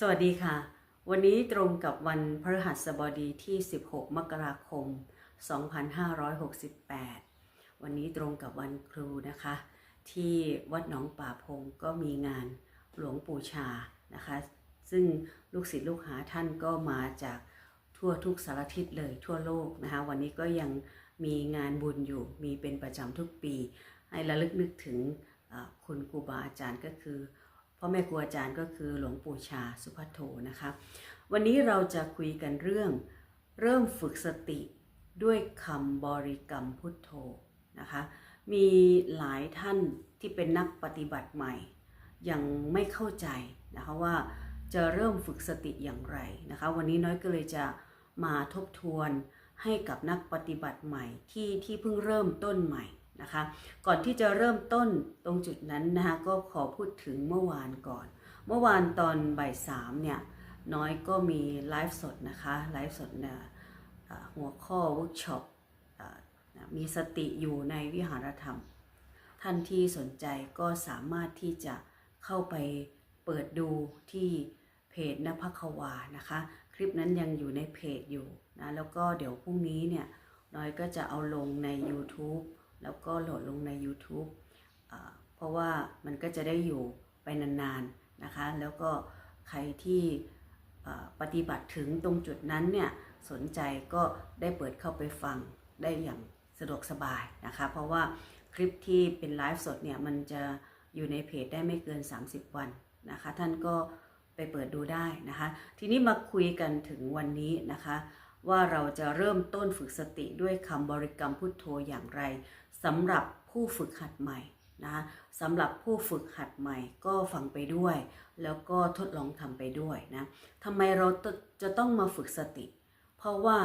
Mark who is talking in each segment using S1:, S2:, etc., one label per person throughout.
S1: สวัสดีค่ะ วันนี้ตรงกับวันพฤหัสบดีที่ 16 มกราคม 2568 วันนี้ตรงกับวันครูนะคะ ที่วัดหนองป่าพงก็มีงานหลวงปู่ชานะคะ ซึ่งลูกศิษย์ลูกหาท่านก็มาจากทั่วทุกสารทิศเลยทั่วโลกนะคะ วันนี้ก็ยังมีงานบุญอยู่มีเป็นประจำทุกปี ให้ระลึกนึกถึงคุณครูบาอาจารย์ก็คือ พ่อแม่ครูอาจารย์ก็คือหลวงปู่ชาสุภัทโทนะคะวันนี้เราจะคุยกันเรื่อง เริ่มฝึกสติด้วยคำบริกรรมพุทโธนะคะมีหลายท่านที่เป็นนักปฏิบัติใหม่ ยังไม่เข้าใจนะคะว่าจะเริ่มฝึกสติอย่างไรนะคะวันนี้น้อยก็เลยจะมาทบทวนให้กับนักปฏิบัติใหม่ที่ที่เพิ่งเริ่มต้นใหม่ นะคะ ก่อนที่จะเริ่มต้นตรงจุดนั้นนะคะก็ขอพูดถึงเมื่อวานก่อน เมื่อวานตอนบ่ายสามเนี่ยน้อยก็มีไลฟ์สดนะคะไลฟ์สดเนี่ยหัวข้อเวิร์กช็อปมีสติอยู่ในวิหารธรรม ท่านที่สนใจก็สามารถที่จะเข้าไปเปิดดูที่เพจนภควานะคะ คลิปนั้นยังอยู่ในเพจอยู่นะแล้วก็เดี๋ยวพรุ่งนี้เนี่ยน้อยก็จะเอาลงใน YouTube แล้วก็โหลดลงใน YouTube เพราะว่ามันก็จะได้อยู่ไปนานๆนะคะ แล้วก็ใครที่ปฏิบัติถึงตรงจุดนั้นเนี่ยสนใจก็ได้เปิดเข้าไปฟังได้อย่างสะดวกสบายนะคะ เพราะว่าคลิปที่เป็นไลฟ์สดเนี่ยมันจะอยู่ในเพจได้ไม่เกิน 30 วันนะคะ ท่านก็ไปเปิดดูได้นะคะ ทีนี้มาคุยกันถึงวันนี้นะคะ ว่าเราจะเริ่มต้นฝึกสติด้วยคำบริกรรมพุทโธอย่างไร สำหรับผู้ฝึกหัดใหม่นะสำหรับผู้ฝึกหัดใหม่ก็ฟังไปด้วย แล้วก็ทดลองทำไปด้วยนะทำไมเราจะต้องมาฝึกสติ เพราะว่า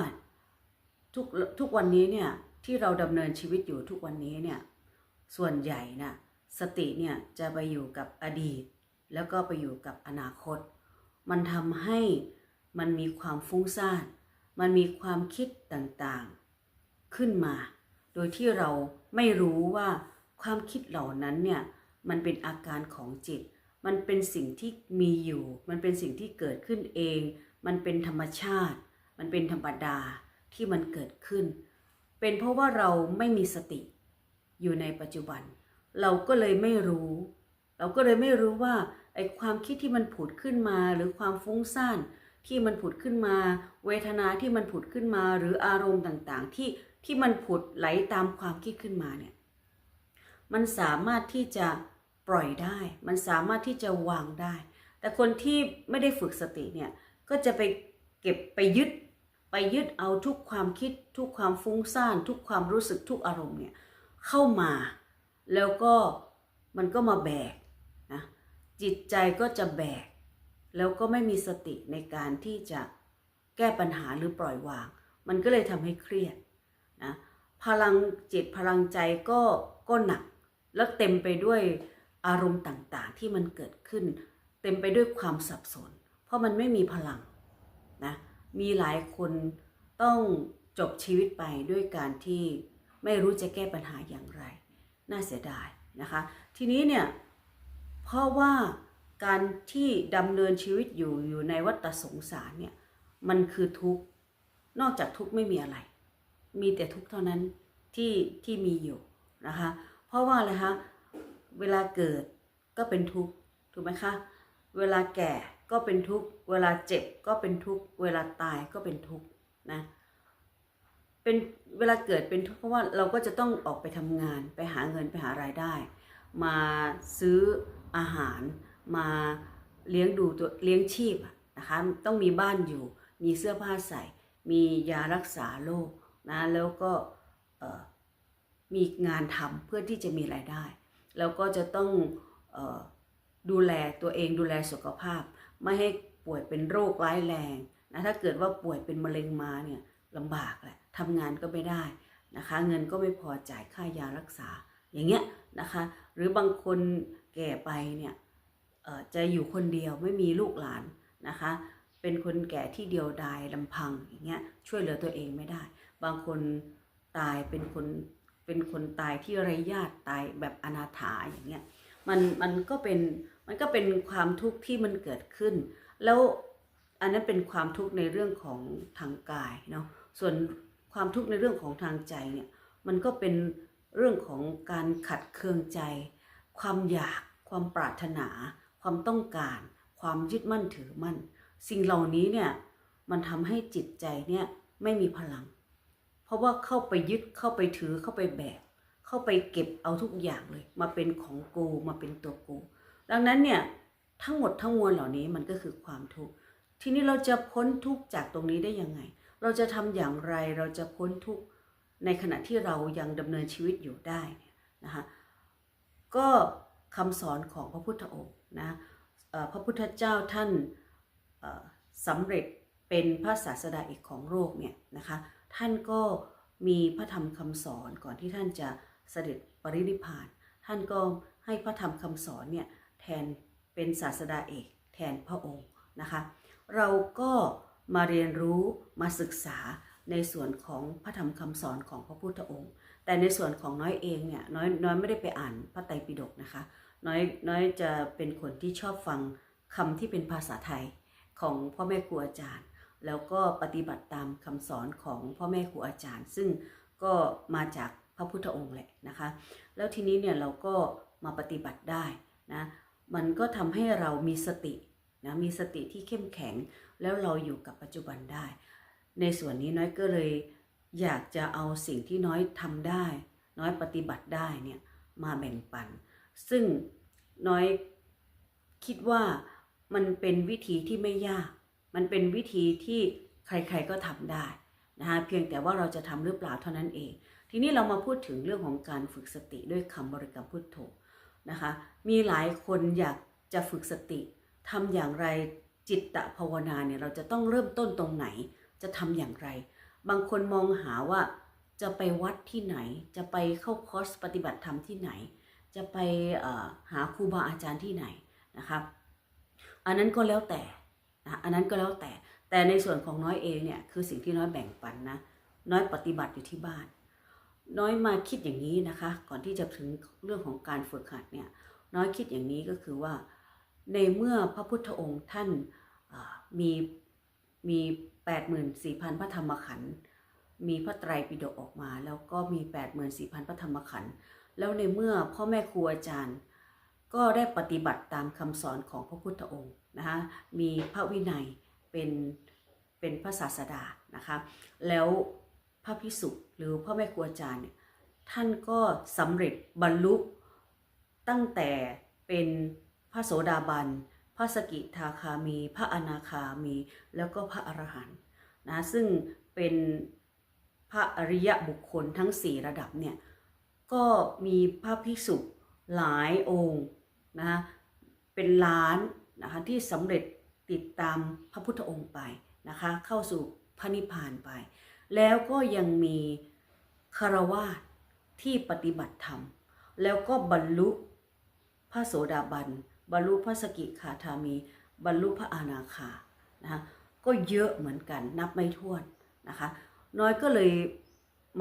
S1: ทุกทุกวันนี้เนี่ยที่เราดำเนินชีวิตอยู่ทุกวันนี้เนี่ยส่วนใหญ่นะสติเนี่ยจะไปอยู่กับอดีต แล้วก็ไปอยู่กับอนาคต มันทำให้มันมีความฟุ้งซ่าน มันมีความคิดต่างๆ ขึ้นมา โดยที่เราไม่รู้ว่าความคิดเหล่านั้นเนี่ยมันเป็นอาการของจิต มันเป็นสิ่งที่มีอยู่ มันเป็นสิ่งที่เกิดขึ้นเอง มันเป็นธรรมชาติ มันเป็นธรรมดาที่มันเกิดขึ้น เป็นเพราะว่าเราไม่มีสติอยู่ในปัจจุบัน เราก็เลยไม่รู้ เราก็เลยไม่รู้ว่าไอ้ความคิดที่มันผุดขึ้นมาหรือความฟุ้งซ่านที่มันผุดขึ้นมา เวทนาที่มันผุดขึ้นมาหรืออารมณ์ต่างๆ ที่ ที่มันผุดไหลตามความคิดขึ้นมาเนี่ย มันสามารถที่จะปล่อยได้ มันสามารถที่จะวางได้ แต่คนที่ไม่ได้ฝึกสติเนี่ย ก็จะไปเก็บไปยึด ไปยึดเอาทุกความคิด ทุกความฟุ้งซ่าน ทุกความรู้สึกทุกอารมณ์เนี่ยเข้ามา แล้วก็มันก็มาแบกนะจิตใจก็จะแบก แล้วก็ไม่มีสติในการที่จะแก้ปัญหาหรือปล่อยวาง มันก็เลยทำให้เครียด นะพลังจิตพลังใจก็ก็หนัก แล้วเต็มไปด้วยอารมณ์ต่างๆ ที่มันเกิดขึ้น เต็มไปด้วยความสับสน เพราะมันไม่มีพลังนะมีหลายคนต้องจบชีวิตไปด้วยการที่ไม่รู้จะแก้ปัญหาอย่างไร น่าเสียดายนะคะ ทีนี้เนี่ยเพราะว่าการที่ดำเนินชีวิตอยู่อยู่ในวัฏสงสารเนี่ยมันคือทุกข์ นอกจากทุกข์ไม่มีอะไร มีแต่ทุกข์เท่านั้นที่ที่มีอยู่นะคะ เพราะว่าอะไรคะเวลาเกิดก็เป็นทุกข์ถูกไหมคะเวลาแก่ก็เป็นทุกข์เวลาเจ็บก็เป็นทุกข์เวลาตายก็เป็นทุกข์นะเป็นเวลาเกิดเป็นทุกข์เพราะว่าเราก็จะต้องออกไปทำงานไปหาเงินไปหารายได้ มาซื้ออาหาร มาเลี้ยงดูตัวเลี้ยงชีพนะคะต้องมีบ้านอยู่ มีเสื้อผ้าใส่ มียารักษาโรค นะแล้วก็มีงานทำเพื่อที่จะมีรายได้ แล้วก็จะต้องออดูแลตัวเองดูแลสุขภาพ ไม่ให้ป่วยเป็นโรคร้ายแรงนะถ้าเกิดว่าป่วยเป็นมะเร็งมาเนี่ยลำบากแหละทำงานก็ไม่ได้นะคะ เงินก็ไม่พอจ่ายค่ายารักษาอย่างเงี้ยนะคะ หรือบางคนแก่ไปเนี่ยจะอยู่คนเดียวไม่มีลูกหลานนะคะ เป็นคนแก่ที่เดียวดายลำพังอย่างเงี้ยช่วยเหลือตัวเองไม่ได้ บางคนตายเป็นคนเป็นคนตายที่ไร้ญาติตายแบบอนาถาอย่างเงี้ยมันมันก็เป็นมันก็เป็นความทุกข์ที่มันเกิดขึ้น แล้วอันนั้นเป็นความทุกข์ในเรื่องของทางกายเนาะส่วนความทุกข์ในเรื่องของทางใจเนี่ยมันก็เป็นเรื่องของการขัดเคืองใจ ความอยาก ความปรารถนา ความต้องการ ความยึดมั่นถือมั่น สิ่งเหล่านี้เนี่ยมันทำให้จิตใจเนี่ยไม่มีพลัง ราะว่าเข้าไปยึดเข้าไปถือเข้าไปแบกเข้าไปเก็บเอาทุกอย่างเลย มาเป็นของกูมาเป็นตัวกู ดังนั้นเนี่ยทั้งหมดทั้งมวลเหล่านี้มันก็คือความทุกข์ทีนี้เราจะพ้นทุกข์จากตรงนี้ได้ยังไง เราจะทำอย่างไรเราจะพ้นทุกข์ในขณะที่เรายังดำเนินชีวิตอยู่ได้นะคะก็คำสอนของพระพุทธองค์นะพระพุทธเจ้าท่านเอ่อสำเร็จเป็นพระศาสดาเอกของโลกเนี่ยนะคะ ท่านก็มีพระธรรมคำสอนก่อนที่ท่านจะเสด็จปรินิพพาน ท่านก็ให้พระธรรมคำสอนเนี่ยแทนเป็นศาสดาเอกแทนพระองค์นะคะ เราก็มาเรียนรู้มาศึกษาในส่วนของพระธรรมคำสอนของพระพุทธองค์ แต่ในส่วนของน้อยเองเนี่ยน้อยน้อยไม่ได้ไปอ่านพระไตรปิฎกนะคะ น้อยน้อยจะเป็นคนที่ชอบฟังคำที่เป็นภาษาไทยของพ่อแม่ครูอาจารย์ แล้วก็ปฏิบัติตามคำสอนของพ่อแม่ครูอาจารย์ ซึ่งก็มาจากพระพุทธองค์แหละนะคะ แล้วทีนี้เนี่ยเราก็มาปฏิบัติได้นะมันก็ทำให้เรามีสตินะมีสติที่เข้มแข็ง แล้วเราอยู่กับปัจจุบันได้ ในส่วนนี้น้อยก็เลยอยากจะเอาสิ่งที่น้อยทำได้ น้อยปฏิบัติได้เนี่ยมาแบ่งปัน ซึ่งน้อยคิดว่ามันเป็นวิธีที่ไม่ยาก มันเป็นวิธีที่ใครๆก็ทำได้นะคะเพียงแต่ว่าเราจะทำหรือเปล่าเท่านั้นเอง ทีนี้เรามาพูดถึงเรื่องของการฝึกสติด้วยคำบริกรรมพุทโธนะคะ มีหลายคนอยากจะฝึกสติทำอย่างไรจิตตภาวนาเนี่ยเราจะต้องเริ่มต้นตรงไหน จะทำอย่างไร บางคนมองหาว่าจะไปวัดที่ไหน จะไปเข้าคอร์สปฏิบัติธรรมที่ไหน จะไปหาครูบาอาจารย์ที่ไหนนะครับอันนั้นก็แล้วแต่ นะอันนั้นก็แล้วแต่แต่ในส่วนของน้อยเองเนี่ยคือสิ่งที่น้อยแบ่งปันนะน้อยปฏิบัติอยู่ที่บ้าน น้อยมาคิดอย่างนี้นะคะ ก่อนที่จะถึงเรื่องของการฝึกหัดเนี่ยน้อยคิดอย่างนี้ก็คือว่าในเมื่อพระพุทธองค์ท่านมีมีแปดหมื่นสี่พันพระธรรมขันธ์มีพระไตรปิฎกออกมา แล้วก็มีแปดหมื่นสี่พันพระธรรมขันธ์แล้วในเมื่อพ่อแม่ครูอาจารย์ ก็ได้ปฏิบัติตามคำสอนของพระพุทธองค์ นะคะมีพระวินัยเป็นเป็นพระศาสดานะคะแล้วพระพิสุหรือพ่อแม่ครูอาจารย์เนี่ยท่านก็สำเร็จบรรลุตั้งแต่เป็นพระโสดาบัน พระสกิทาคามี พระอนาคามี แล้วก็พระอรหันต์นะซึ่งเป็นพระอริยบุคคลทั้ง 4 ระดับเนี่ยก็มีพระภิกษุหลายองค์นะคะเป็นล้าน นะคะที่สำเร็จติดตามพระพุทธองค์ไปนะคะเข้าสู่พระนิพพานไป แล้วก็ยังมีคารวาสที่ปฏิบัติธรรม แล้วก็บรรลุพระโสดาบัน บรรลุพระสกิคาธามี บรรลุพระอนาคานะคะก็เยอะเหมือนกันนับไม่ถ้วนนะคะ น้อยก็เลย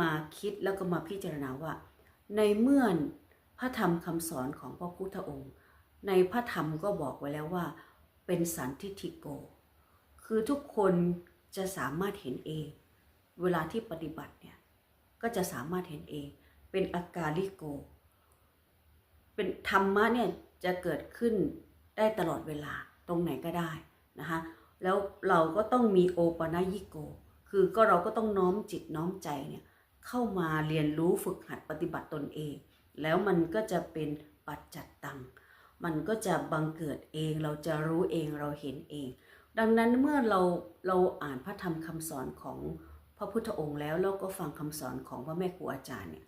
S1: มาคิดแล้วก็มาพิจารณาว่า ในเมื่อพระธรรมคำสอนของพระพุทธองค์ ในพระธรรมก็บอกไว้แล้วว่า เป็นสันทิฏฐิโก คือทุกคนจะสามารถเห็นเอง เวลาที่ปฏิบัติเนี่ยก็จะสามารถเห็นเอง เป็นอากาลิโก เป็นธรรมะเนี่ยจะเกิดขึ้นได้ตลอดเวลาตรงไหนก็ได้นะคะแล้วเราก็ต้องมีโอปนยิโก คือก็เราก็ต้องน้อมจิตน้อมใจเนี่ยเข้ามาเรียนรู้ฝึกหัดปฏิบัติตนเอง แล้วมันก็จะเป็นปัจจัตตัง มันก็จะบังเกิดเองเราจะรู้เองเราเห็นเอง ดังนั้นเมื่อเราเราอ่านพระธรรมคำสอนของพระพุทธองค์แล้วแล้วก็ฟังคำสอนของพระแม่ครูอาจารย์เนี่ย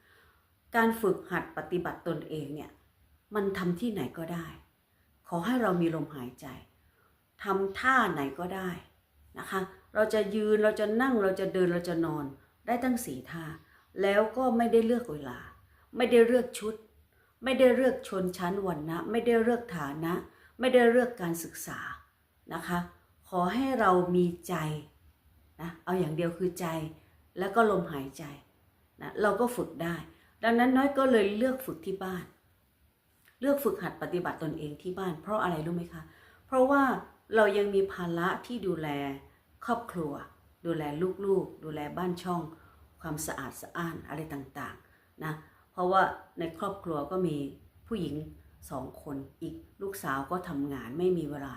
S1: การฝึกหัดปฏิบัติตนเองเนี่ยมันทำที่ไหนก็ได้ ขอให้เรามีลมหายใจทำท่าไหนก็ได้นะคะ เราจะยืนเราจะนั่งเราจะเดินเราจะนอนได้ตั้งสี่ท่า แล้วก็ไม่ได้เลือกเวลา ไม่ได้เลือกชุด ไม่ได้เลือกชนชั้นวรรณะ ไม่ได้เลือกฐานะ ไม่ได้เลือกการศึกษานะคะ ขอให้เรามีใจนะเอาอย่างเดียวคือใจแล้วก็ลมหายใจนะเราก็ฝึกได้ ดังนั้นน้อยก็เลยเลือกฝึกที่บ้าน เลือกฝึกหัดปฏิบัติตนเองที่บ้าน เพราะอะไรรู้ไหมคะ เพราะว่าเรายังมีภาระที่ดูแลครอบครัว ดูแลลูกๆ ดูแลบ้านช่อง ความสะอาดสะอ้านอะไรต่างๆนะ เพราะว่าในครอบครัวก็มีผู้หญิงสองคนอีกลูกสาวก็ทำงานไม่มีเวลา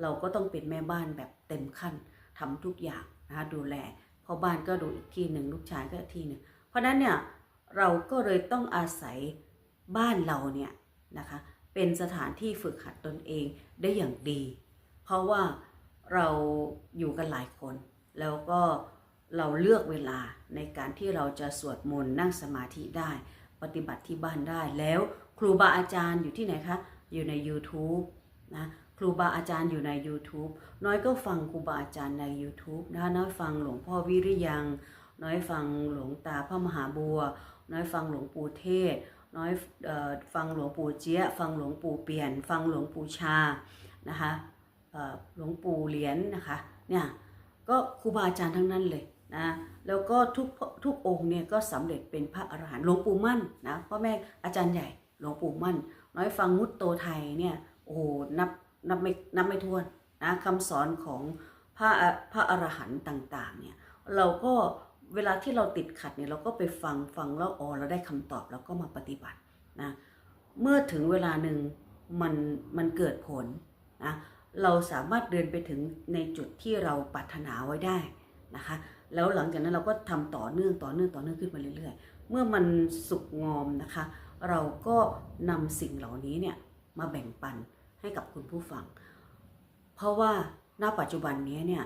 S1: เราก็ต้องเป็นแม่บ้านแบบเต็มขั้นทำทุกอย่างนะคะดูแลพ่อบ้านก็ดูอีกที่หนึ่งลูกชายก็ที่หนึ่งเพราะนั้นเนี่ยเราก็เลยต้องอาศัยบ้านเราเนี่ยนะคะเป็นสถานที่ฝึกหัดตนเองได้อย่างดี เพราะว่าเราอยู่กันหลายคน แล้วก็เราเลือกเวลาในการที่เราจะสวดมนต์นั่งสมาธิได้ ปฏิบัติที่บ้านได้แล้ว ครูบาอาจารย์อยู่ที่ไหนคะ อยู่ใน YouTube นะครูบาอาจารย์อยู่ใน YouTube น้อยก็ฟังครูบาอาจารย์ใน YouTube นะคะน้อยฟังหลวงพ่อวิริยัง น้อยฟังหลวงตาพระมหาบัว น้อยฟังหลวงปู่เทศ น้อยฟังหลวงปู่เจี๊ยฟังหลวงปู่เปลี่ยน ฟังหลวงปู่ชานะคะหลวงปู่เหรียญนะคะเนี่ยก็ครูบาอาจารย์ทั้งนั้นเลย นะแล้วก็ทุกทุกองค์เนี่ยก็สำเร็จเป็นพระอรหันต์หลวงปู่มั่นนะพ่อแม่อาจารย์ใหญ่หลวงปู่มั่น น้อยฟังมุตโตไทยเนี่ยโอ้โหนับนับไม่นับไม่ถ้วนนะคำสอนของพระพระอรหันต์ต่างๆเนี่ยเราก็เวลาที่เราติดขัดเนี่ยเราก็ไปฟังฟังแล้วอ๋อเราได้คำตอบแล้วก็มาปฏิบัตินะเมื่อถึงเวลาหนึ่งมันมันเกิดผลนะเราสามารถเดินไปถึงในจุดที่เราปรารถนาไว้ได้นะคะ แล้วหลังจากนั้นเราก็ทำต่อเนื่องต่อเนื่องต่อเนื่องขึ้นมาเรื่อยๆ เมื่อมันสุกงอมนะคะ เราก็นำสิ่งเหล่านี้เนี่ยมาแบ่งปันให้กับคุณผู้ฟัง เพราะว่าณปัจจุบันนี้เนี่ย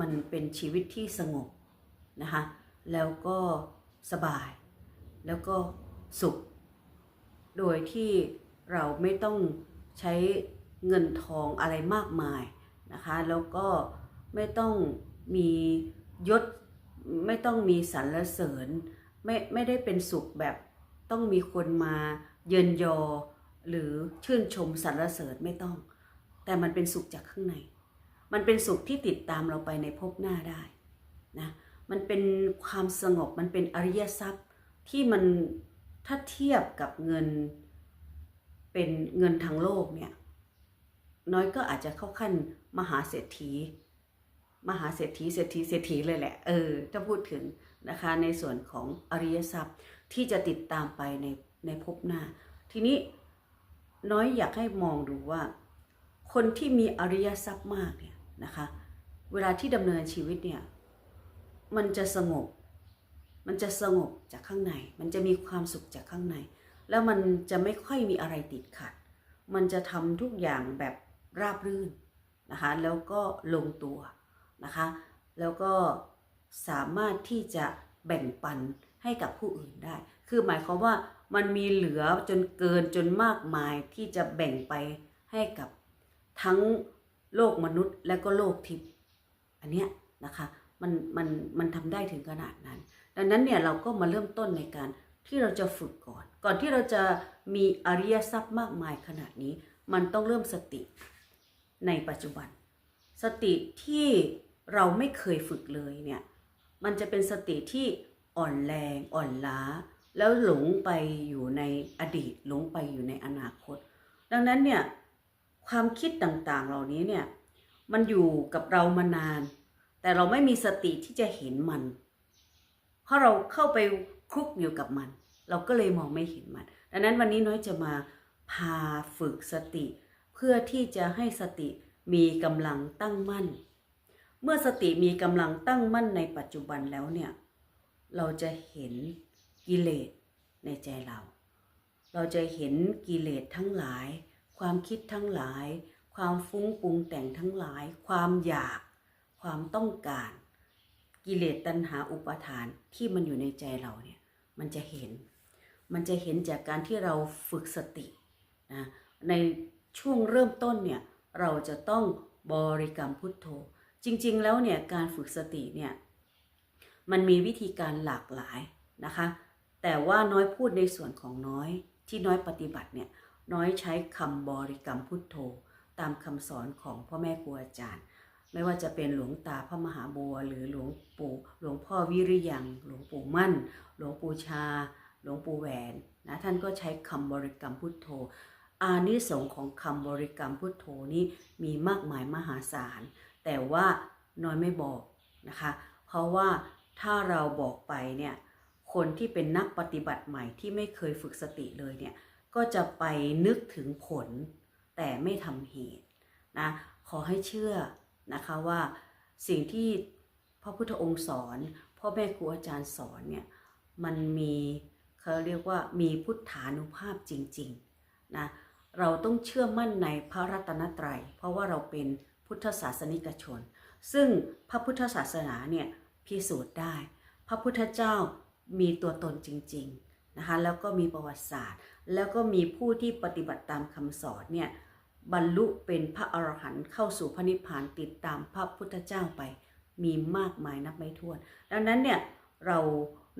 S1: มันเป็นชีวิตที่สงบนะคะแล้วก็สบาย แล้วก็สุข โดยที่เราไม่ต้องใช้เงินทองอะไรมากมายนะคะ แล้วก็ไม่ต้อง มียศไม่ต้องมีสรรเสริญ ไม่ไม่ได้เป็นสุขแบบต้องมีคนมาเยินยอ หรือชื่นชมสรรเสริญไม่ต้อง แต่มันเป็นสุขจากข้างใน มันเป็นสุขที่ติดตามเราไปในภพหน้าได้นะมันเป็นความสงบมันเป็นอริยทรัพย์ที่มันถ้าเทียบกับเงินเป็นเงินทางโลกเนี่ยน้อยก็อาจจะเข้าขั้นมหาเศรษฐี มหาเศรษฐีเศรษฐีเศรษฐีเลยแหละเออถ้าพูดถึงนะคะในส่วนของอริยทรัพย์ที่จะติดตามไปในในภพหน้า ทีนี้น้อยอยากให้มองดูว่า คนที่มีอริยทรัพย์มากเนี่ยนะคะเวลาที่ดำเนินชีวิตเนี่ยมันจะสงบ มันจะสงบจากข้างใน มันจะมีความสุขจากข้างใน แล้วมันจะไม่ค่อยมีอะไรติดขัด มันจะทำทุกอย่างแบบราบรื่นนะคะแล้วก็ลงตัว นะคะ แล้วก็สามารถที่จะแบ่งปันให้กับผู้อื่นได้ คือหมายความว่ามันมีเหลือจนเกินจนมากมายที่จะแบ่งไปให้กับทั้งโลกมนุษย์และก็โลกทิพย์อันเนี้ยนะคะมันมันมันทำได้ถึงขนาดนั้น ดังนั้นเนี่ยเราก็มาเริ่มต้นในการที่เราจะฝึกก่อน ก่อนที่เราจะมีอริยทรัพย์มากมายขนาดนี้ มันต้องเริ่มสติในปัจจุบัน สติที่เราไม่เคยฝึกเลยเนี่ย มันจะเป็นสติที่อ่อนแรงอ่อนล้า แล้วหลงไปอยู่ในอดีตหลงไปอยู่ในอนาคต ดังนั้นเนี่ยความคิดต่างๆเหล่านี้เนี่ยมันอยู่กับเรามานาน แต่เราไม่มีสติที่จะเห็นมัน เพราะเราเข้าไปคลุกอยู่กับมัน เราก็เลยมองไม่เห็นมัน ดังนั้นวันนี้น้อยจะมาพาฝึกสติ เพื่อที่จะให้สติ มีกำลังตั้งมั่น เมื่อสติมีกำลังตั้งมั่นในปัจจุบันแล้วเนี่ย เราจะเห็นกิเลสในใจเรา เราจะเห็นกิเลสทั้งหลาย ความคิดทั้งหลาย ความฟุ้งปรุงแต่งทั้งหลาย ความอยาก ความต้องการ กิเลสตัณหาอุปาทานที่มันอยู่ในใจเราเนี่ย มันจะเห็น มันจะเห็นจากการที่เราฝึกสตินะ ในช่วงเริ่มต้นเนี่ย เราจะต้องบริกรรมพุทโธ จริง ๆ แล้วเนี่ยการฝึกสติเนี่ยมันมีวิธีการหลากหลายนะคะ แต่ว่าน้อยพูดในส่วนของน้อยที่น้อยปฏิบัติเนี่ยน้อยใช้คำบริกรรมพุทโธ ตามคำสอนของพ่อแม่ครูอาจารย์ ไม่ว่าจะเป็นหลวงตาพระมหาบัว หรือหลวงปู่หลวงพ่อวิริยังหลวงปู่มั่น หลวงปู่ชา หลวงปู่แหวนนะท่านก็ใช้คำบริกรรมพุทโธ อานิสงส์ของคำบริกรรมพุทโธนี้มีมากมายมหาศาล แต่ว่าน้อยไม่บอกนะคะ เพราะว่าถ้าเราบอกไปเนี่ยคนที่เป็นนักปฏิบัติใหม่ที่ไม่เคยฝึกสติเลยเนี่ยก็จะไปนึกถึงผลแต่ไม่ทำเหตุนะขอให้เชื่อนะคะว่าสิ่งที่พระพุทธองค์สอนพ่อแม่ครูอาจารย์สอนเนี่ยมันมีเขาเรียกว่ามีพุทธานุภาพจริง ๆ นะ เราต้องเชื่อมั่นในพระรัตนตรัย เพราะว่าเราเป็นพุทธศาสนิกชน ซึ่งพระพุทธศาสนาเนี่ยพิสูจน์ได้ พระพุทธเจ้ามีตัวตนจริงๆนะคะแล้วก็มีประวัติศาสตร์ แล้วก็มีผู้ที่ปฏิบัติตามคำสอนเนี่ยบรรลุเป็นพระอรหันต์เข้าสู่พระนิพพานติดตามพระพุทธเจ้าไป มีมากมายนับไม่ถ้วน ดังนั้นเนี่ยเรา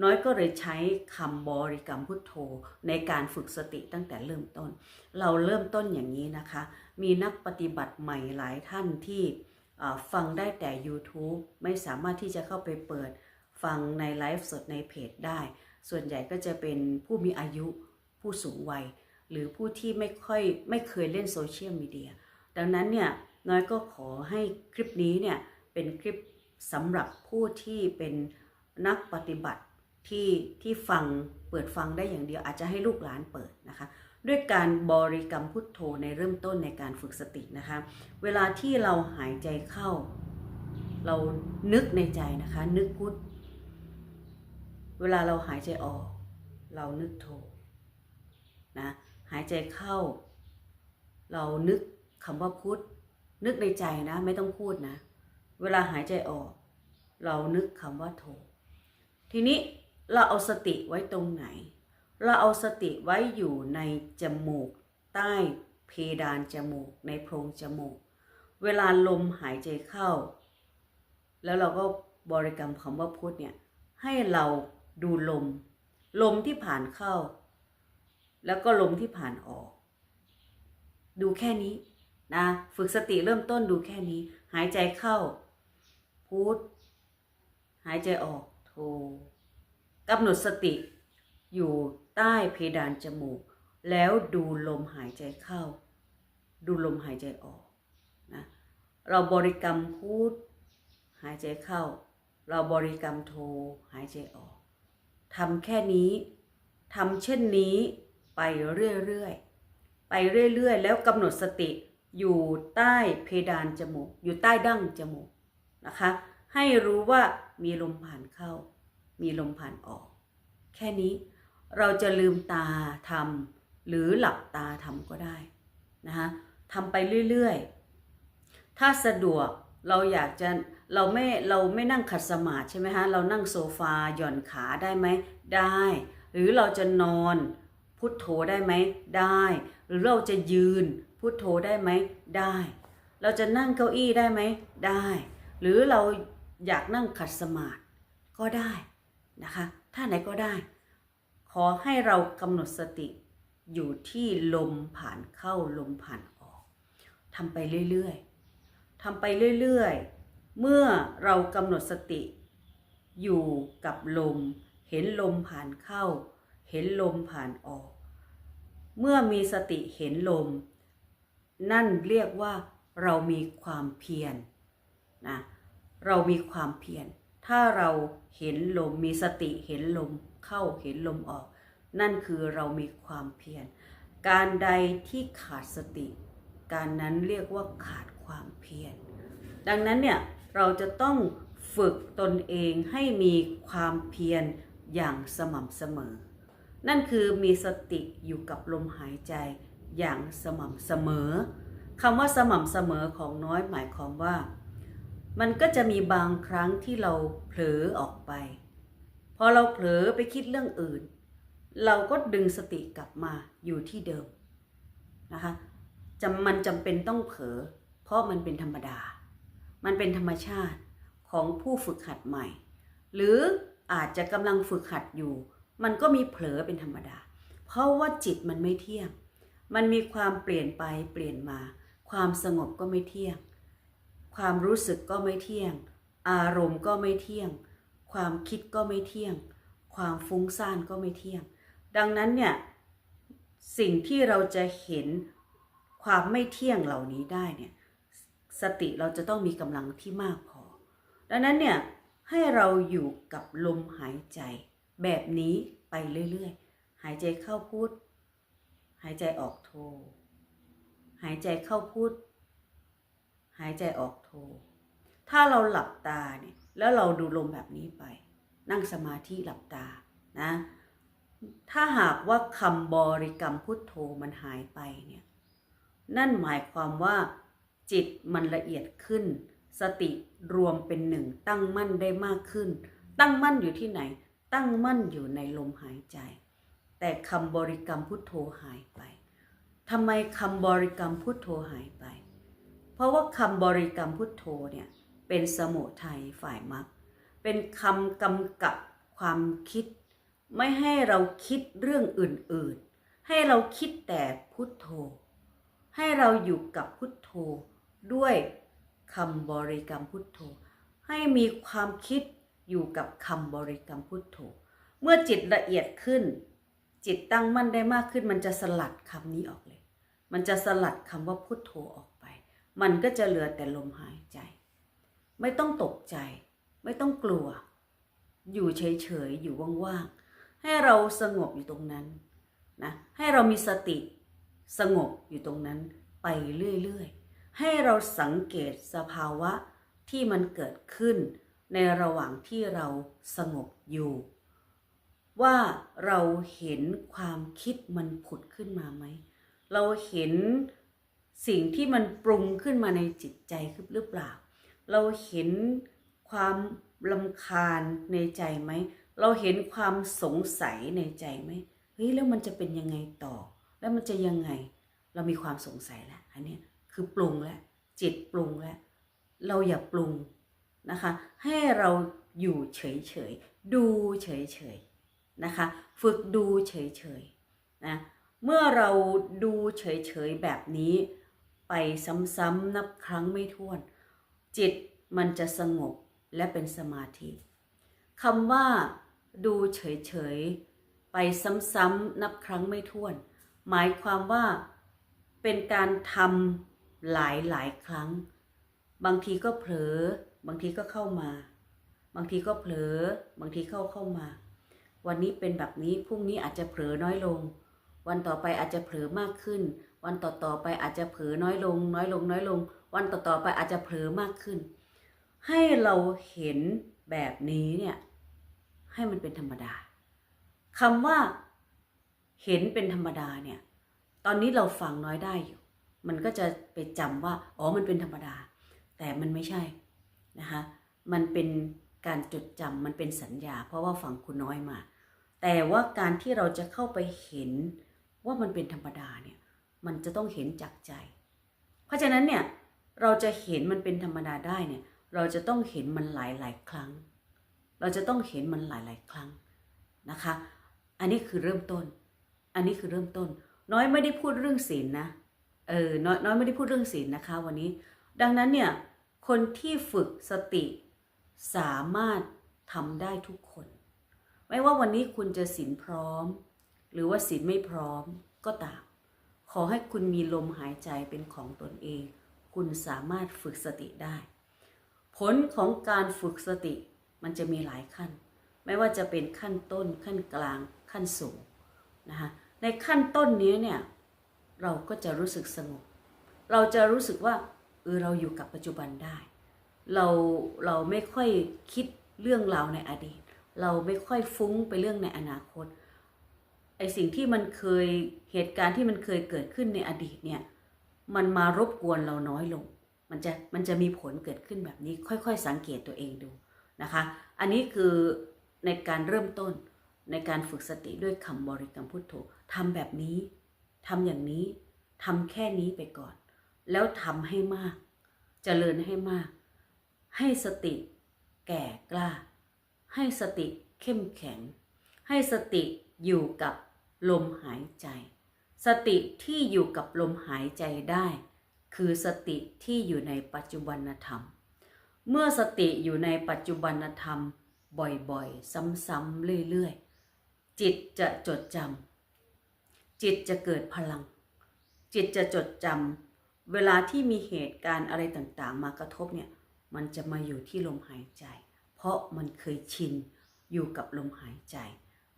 S1: น้อยก็เลยใช้คำบริกรรมพุทโธในการฝึกสติตั้งแต่เริ่มต้น เราเริ่มต้นอย่างนี้นะคะ มีนักปฏิบัติใหม่หลายท่านที่ฟังได้แต่ YouTube ไม่สามารถที่จะเข้าไปเปิด ฟังในไลฟ์สดในเพจได้ ส่วนใหญ่ก็จะเป็นผู้มีอายุผู้สูงวัย หรือผู้ที่ไม่ค่อยไม่เคยเล่นโซเชียลมีเดีย ดังนั้นเนี่ยน้อยก็ขอให้คลิปนี้เนี่ยเป็นคลิปสำหรับผู้ที่เป็นนักปฏิบัติ ที่ที่ฟังเปิดฟังได้อย่างเดียวอาจจะให้ลูกหลานเปิดนะคะ ด้วยการบริกรรมพุทโธในเริ่มต้นในการฝึกสตินะคะ เวลาที่เราหายใจเข้า เรานึกในใจนะคะ นึกพุทเวลาเราหายใจออก เรานึกโธนะหายใจเข้า เรานึกคำว่าพุทธนึกในใจนะไม่ต้องพูดนะ เวลาหายใจออก เรานึกคำว่าโททีนี้ เราเอาสติไว้ตรงไหน เราเอาสติไว้อยู่ในจมูก ใต้เพดานจมูก ในโพรงจมูก เวลาลมหายใจเข้า แล้วเราก็บริกรรมคำว่าพุทธเนี่ยให้เราดูลม ลมที่ผ่านเข้า แล้วก็ลมที่ผ่านออก ดูแค่นี้นะฝึกสติเริ่มต้นดูแค่นี้ หายใจเข้าพุทหายใจออกโท กำหนดสติอยู่ใต้เพดานจมูก แล้วดูลมหายใจเข้า ดูลมหายใจออกนะเราบริกรรมพุทหายใจเข้า เราบริกรรมโทหายใจออกทำแค่นี้ทำเช่นนี้ไปเรื่อยๆ ไปเรื่อยๆ แล้วกำหนดสติอยู่ใต้เพดานจมูก อยู่ใต้ดั้งจมูกนะคะ ให้รู้ว่ามีลมผ่านเข้า มีลมผ่านออก แค่นี้เราจะลืมตาทำหรือหลับตาทำก็ได้นะคะทำไปเรื่อยๆ ถ้าสะดวกเราอยากจะเราไม่เราไม่นั่งขัดสมาธิใช่ไหมคะเรานั่งโซฟาหย่อนขาได้ไหมได้ หรือเราจะนอนพุทโธได้ไหมได้ หรือเราจะยืนพุทโธได้ไหมได้ เราจะนั่งเก้าอี้ได้ไหมได้ หรือเราอยากนั่งขัดสมาธิก็ได้ นะคะท่าไหนก็ได้ ขอให้เรากำหนดสติอยู่ที่ลมผ่านเข้าลมผ่านออกทำไปเรื่อยๆทำไปเรื่อยๆ เมื่อเรากำหนดสติ อยู่กับลม เห็นลมผ่านเข้า เห็นลมผ่านออก เมื่อมีสติเห็นลม นั่นเรียกว่าเรามีความเพียรนะเรามีความเพียร ถ้าเราเห็นลมมีสติเห็นลมเข้าเห็นลมออก นั่นคือเรามีความเพียร การใดที่ขาดสติ การนั้นเรียกว่าขาดความเพียร ดังนั้นเนี่ยเราจะต้องฝึกตนเองให้มีความเพียรอย่างสม่ำเสมอ นั่นคือมีสติอยู่กับลมหายใจอย่างสม่ำเสมอคำว่าสม่ำเสมอของน้อยหมายความว่า มันก็จะมีบางครั้งที่เราเผลอออกไป พอเราเผลอไปคิดเรื่องอื่น เราก็ดึงสติกลับมาอยู่ที่เดิมนะคะจำมันจำเป็นต้องเผลอเพราะมันเป็นธรรมดา มันเป็นธรรมชาติของผู้ฝึกหัดใหม่ หรืออาจจะกำลังฝึกหัดอยู่ มันก็มีเผลอเป็นธรรมดา เพราะว่าจิตมันไม่เที่ยง มันมีความเปลี่ยนไปเปลี่ยนมา ความสงบก็ไม่เที่ยง ความรู้สึกก็ไม่เที่ยง อารมณ์ก็ไม่เที่ยง ความคิดก็ไม่เที่ยง ความฟุ้งซ่านก็ไม่เที่ยง ดังนั้นเนี่ยสิ่งที่เราจะเห็นความไม่เที่ยงเหล่านี้ได้เนี่ยสติเราจะต้องมีกำลังที่มากพอ ดังนั้นเนี่ยให้เราอยู่กับลมหายใจ แบบนี้ไปเรื่อยๆ หายใจเข้าพุทหายใจออกโท หายใจเข้าพุท หายใจออกโท ถ้าเราหลับตาเนี่ยแล้วเราดูลมแบบนี้ไป นั่งสมาธิหลับตานะถ้าหากว่าคำบริกรรมพุทโธมันหายไปเนี่ยนั่นหมายความว่าจิตมันละเอียดขึ้น สติรวมเป็นหนึ่งตั้งมั่นได้มากขึ้น ตั้งมั่นอยู่ที่ไหน ตั้งมั่นอยู่ในลมหายใจ แต่คำบริกรรมพุทโธหายไปทำไมคำบริกรรมพุทโธหายไป เพราะว่าคำบริกรรมพุทโธเนี่ยเป็นสมุทัยฝ่ายมรรคเป็นคำกำกับความคิด ไม่ให้เราคิดเรื่องอื่นๆ ให้เราคิดแต่พุทโธ ให้เราอยู่กับพุทโธ ด้วยคำบริกรรมพุทโธ ให้มีความคิดอยู่กับคำบริกรรมพุทโธ เมื่อจิตละเอียดขึ้น จิตตั้งมั่นได้มากขึ้น มันจะสลัดคำนี้ออกเลย มันจะสลัดคำว่าพุทโธออก มันก็จะเหลือแต่ลมหายใจ ไม่ต้องตกใจ ไม่ต้องกลัว อยู่เฉยๆ อยู่ว่างๆ ให้เราสงบอยู่ตรงนั้นนะ ให้เรามีสติสงบอยู่ตรงนั้นไปเรื่อยๆ ให้เราสังเกตสภาวะที่มันเกิดขึ้นในระหว่างที่เราสงบอยู่ ว่าเราเห็นความคิดมันผุดขึ้นมาไหม เราเห็น สิ่งที่มันปรุงขึ้นมาในจิตใจหรือเปล่า เราเห็นความลำคาญในใจไหม เราเห็นความสงสัยในใจไหมเฮ้ยแล้วมันจะเป็นยังไงต่อ แล้วมันจะยังไง เรามีความสงสัยแล้วอันนี้คือปรุงแล้วจิตปรุงแล้วเราอย่าปรุงนะคะ ให้เราอยู่เฉยๆ ดูเฉยๆนะคะ ฝึกดูเฉยๆนะเมื่อเราดูเฉยๆแบบนี้ ไปซ้ำๆนับครั้งไม่ถ้วน จิตมันจะสงบและเป็นสมาธิคำว่า ดูเฉยๆ ไปซ้ำๆนับครั้งไม่ถ้วน หมายความว่าเป็นการทำหลายหลายๆ ครั้ง บางทีก็เผลอ บางทีก็เข้ามา บางทีก็เผลอ บางทีเข้าเข้ามา วันนี้เป็นแบบนี้ พรุ่งนี้อาจจะเผลอน้อยลง วันต่อไปอาจจะเผลอมากขึ้น วันต่อต่อๆไปอาจจะเผลอน้อยลง น้อยลงน้อยลง วันต่อต่อๆไปอาจจะเผลอมากขึ้น ให้เราเห็นแบบนี้เนี่ยให้มันเป็นธรรมดาคำว่าเห็นเป็นธรรมดาเนี่ย ตอนนี้เราฟังน้อยได้อยู่ มันก็จะไปจำว่า อ๋อ มันเป็นธรรมดา แต่มันไม่ใช่นะคะ มันเป็นการจดจำมันเป็นสัญญา เพราะว่าฟังคุณน้อยมา แต่ว่าการที่เราจะเข้าไปเห็นว่ามันเป็นธรรมดาเนี่ย มันจะต้องเห็นจากใจ เพราะฉะนั้นเนี่ยเราจะเห็นมันเป็นธรรมดาได้เนี่ยเราจะต้องเห็นมันหลายหลายครั้ง เราจะต้องเห็นมันหลายหลายครั้งนะคะ อันนี้คือเริ่มต้น อันนี้คือเริ่มต้น น้อยไม่ได้พูดเรื่องศีลนะเออน้อยน้อยไม่ได้พูดเรื่องศีลนะคะ วันนี้ ดังนั้นเนี่ยคนที่ฝึกสติสามารถทำได้ทุกคน ไม่ว่าวันนี้คุณจะศีลพร้อม หรือว่าศีลไม่พร้อมก็ตาม ขอให้คุณมีลมหายใจเป็นของตนเอง คุณสามารถฝึกสติได้ ผลของการฝึกสติมันจะมีหลายขั้น ไม่ว่าจะเป็นขั้นต้นขั้นกลางขั้นสูงนะคะในขั้นต้นนี้เนี่ยเราก็จะรู้สึกสงบ เราจะรู้สึกว่าเออเราอยู่กับปัจจุบันได้ เราเราไม่ค่อยคิดเรื่องราวในอดีต เราไม่ค่อยฟุ้งไปเรื่องในอนาคต สิ่งที่มันเคยเหตุการณ์ที่มันเคยเกิดขึ้นในอดีตเนี่ย มันมารบกวนเราน้อยลง มันจะมันจะมีผลเกิดขึ้นแบบนี้ ค่อย ๆ สังเกตตัวเองดูนะคะ อันนี้คือในการเริ่มต้นในการฝึกสติด้วยคำบริกรรมพุทโธทำแบบนี้ทำอย่างนี้ทำแค่นี้ไปก่อน แล้วทำให้มากเจริญให้มาก ให้สติแก่กล้า ให้สติเข้มแข็ง ให้สติอยู่กับ ลมหายใจ สติที่อยู่กับลมหายใจได้ คือสติที่อยู่ในปัจจุบันธรรม เมื่อสติอยู่ในปัจจุบันธรรม บ่อยๆ ซ้ำๆเรื่อยๆ จิตจะจดจำจิตจะเกิดพลัง จิตจะจดจำเวลาที่มีเหตุการณ์อะไรต่างๆ มากระทบเนี่ยมันจะมาอยู่ที่ลมหายใจ เพราะมันเคยชินอยู่กับลมหายใจ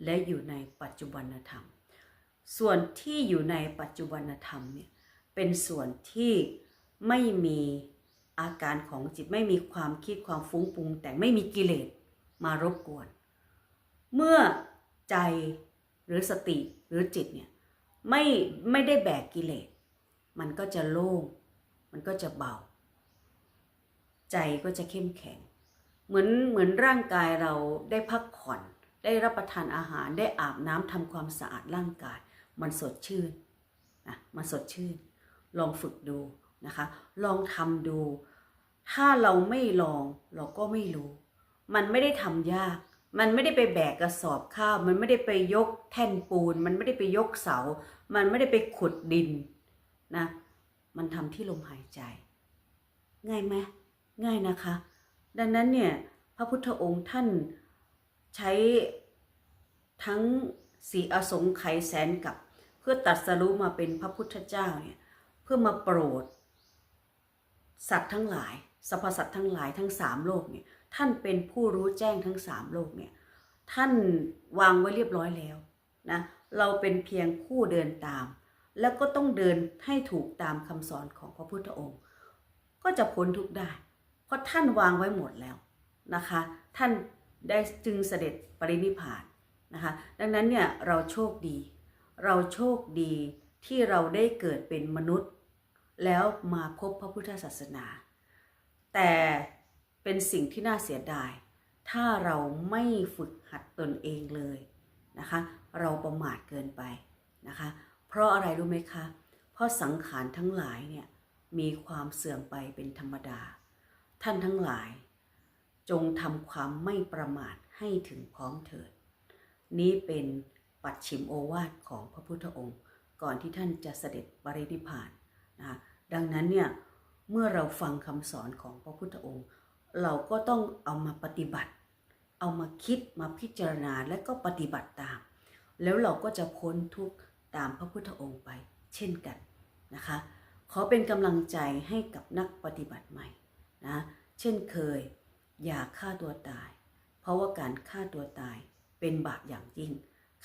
S1: และอยู่ในปัจจุบันธรรม ส่วนที่อยู่ในปัจจุบันธรรมเนี่ยเป็นส่วนที่ไม่มีอาการของจิตไม่มีความคิดความฟุ้งปรุง แต่ไม่มีกิเลสมารบกวน เมื่อใจหรือสติหรือจิตเนี่ยไม่ไม่ได้แบกกิเลส มันก็จะโล่ง มันก็จะเบา ใจก็จะเข้มแข็ง เหมือนเหมือนร่างกายเราได้พักผ่อน ได้รับประทานอาหารได้อาบน้ำทำความสะอาดร่างกาย มันสดชื่นนะมันสดชื่น ลองฝึกดูนะคะ ลองทำดู ถ้าเราไม่ลองเราก็ไม่รู้ มันไม่ได้ทำยาก มันไม่ได้ไปแบกกระสอบข้าว มันไม่ได้ไปยกแท่นปูน มันไม่ได้ไปยกเสา มันไม่ได้ไปขุดดินนะ มันทำที่ลมหายใจ ง่ายไหมง่ายนะคะ ดังนั้นเนี่ยพระพุทธองค์ท่านใช้ทั้งสีอสงไขยแสนกับ พื่อตัดสรู้มาเป็นพระพุทธเจ้าเนี่ยเพื่อมาโปรด สัตว์ทั้งหลายสรรพสัตว์ทั้งหลายทั้งสามโลกเนี่ยท่านเป็นผู้รู้แจ้งทั้งสามโลกเนี่ยท่านวางไว้เรียบร้อยแล้วนะเราเป็นเพียงผู้เดินตาม แล้วก็ต้องเดินให้ถูกตามคำสอนของพระพุทธองค์ ก็จะพ้นทุกได้ เพราะท่านวางไว้หมดแล้วนะคะ ท่านได้จึงเสด็จปรินิพพานนะคะ ดังนั้นเนี่ยเราโชคดี เราโชคดีที่เราได้เกิดเป็นมนุษย์ แล้วมาพบพระพุทธศาสนา แต่เป็นสิ่งที่น่าเสียดาย ถ้าเราไม่ฝึกหัดตนเองเลยนะคะ เราประมาทเกินไปนะคะ เพราะอะไรรู้ไหมคะ เพราะสังขารทั้งหลายเนี่ยมีความเสื่อมไปเป็นธรรมดา ท่านทั้งหลาย จงทำความไม่ประมาทให้ถึงพร้อมเถิด นี้เป็น ปัจฉิมโอวาทของพระพุทธองค์ ก่อนที่ท่านจะเสด็จปรินิพพานนะคะดังนั้นเนี่ยเมื่อเราฟังคำสอนของพระพุทธองค์ เราก็ต้องเอามาปฏิบัติ เอามาคิดมาพิจารณาและก็ปฏิบัติตาม แล้วเราก็จะพ้นทุกข์ตามพระพุทธองค์ไป เช่นกันนะคะขอเป็นกำลังใจให้กับนักปฏิบัติใหม่นะเช่นเคย อย่าฆ่าตัวตาย เพราะว่าการฆ่าตัวตายเป็นบาปอย่างยิ่ง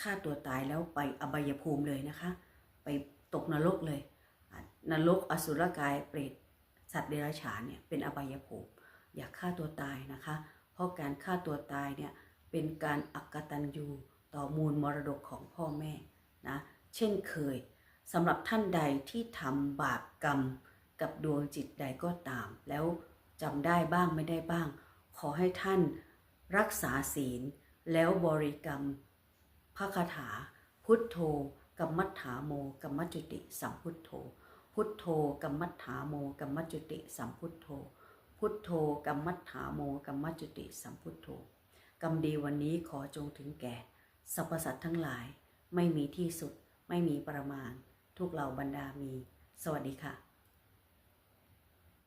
S1: ฆ่าตัวตายแล้วไปอบายภูมิเลยนะคะ ไปตกนรกเลย นรกอสุรกายเปรตสัตว์เดรัจฉานเนี่ยเป็นอบายภูมิอย่าฆ่าตัวตายนะคะ เพราะการฆ่าตัวตายเนี่ยเป็นการอักตันยูต่อมูลมรดกของพ่อแม่นะเช่นเคยสำหรับท่านใดที่ทำบาปกรรมกับดวงจิตใดก็ตาม แล้วจำได้บ้างไม่ได้บ้าง ขอให้ท่านรักษาศีลแล้วบริกรรม พระคาถา พุทโธกัมมัฏฐาโมกัมมัจจุติสัมพุทโธ พุทโธกัมมัฏฐาโมกัมมัจจุติสัมพุทโธ พุทโธกัมมัฏฐาโมกัมมัจจุติสัมพุทโธกรรมดีวันนี้ขอจงถึงแก่สรรพสัตว์ทั้งหลาย ไม่มีที่สุด ไม่มีประมาณ ทุกเหล่าบรรดามี สวัสดีค่ะ